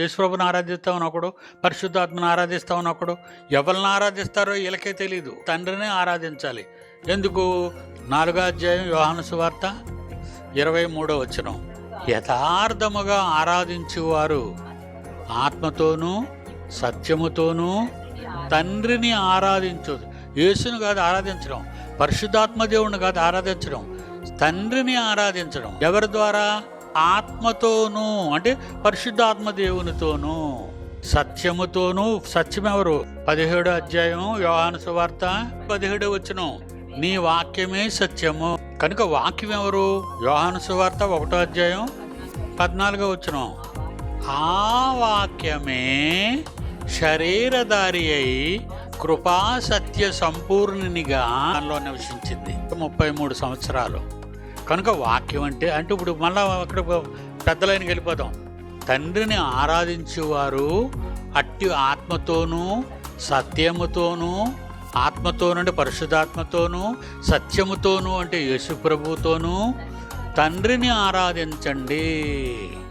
యేసుప్రభుని ఆరాధిస్తామని ఒకడు పరిశుద్ధాత్మను ఆరాధిస్తామని ఒకడు ఎవరిని ఆరాధిస్తారో వీళ్ళకే తెలియదు తండ్రిని ఆరాధించాలి. ఎందుకు? నాలుగో అధ్యాయం యోహాను సువార్త ఇరవై మూడో వచనం. యథార్థముగా ఆరాధించేవారు ఆత్మతోనూ సత్యముతోనూ తండ్రిని ఆరాధించు యేసును కాదు ఆరాధించడం పరిశుద్ధాత్మ దేవుని కాదు ఆరాధించడం తండ్రిని ఆరాధించడం. ఎవరి ద్వారా? ఆత్మతోనూ అంటే పరిశుద్ధాత్మ దేవునితోనూ సత్యముతోనూ సత్యం ఎవరు పదిహేడు అధ్యాయం యోహాను సువార్త పదిహేడు వచ్చిన నీ వాక్యమే సత్యము. కనుక వాక్యం ఎవరు యోహాను సువార్త ఒకటో అధ్యాయం పద్నాలుగో వచ్చిన ఆ వాక్యమే శరీరధారి అయి కృపా సత్య సంపూర్ణినిగా దానిలో నివసించింది. ముప్పై మూడు సంవత్సరాలు. కనుక వాక్యం అంటే అంటే ఇప్పుడు మళ్ళీ అక్కడ పెద్దలైనకి వెళ్ళిపోతాం తండ్రిని ఆరాధించేవారు అట్టి ఆత్మతోనూ సత్యముతోనూ ఆత్మతోను అంటే పరిశుద్ధాత్మతోనూ సత్యముతోనూ అంటే యేసు ప్రభుతోనూ తండ్రిని ఆరాధించండి.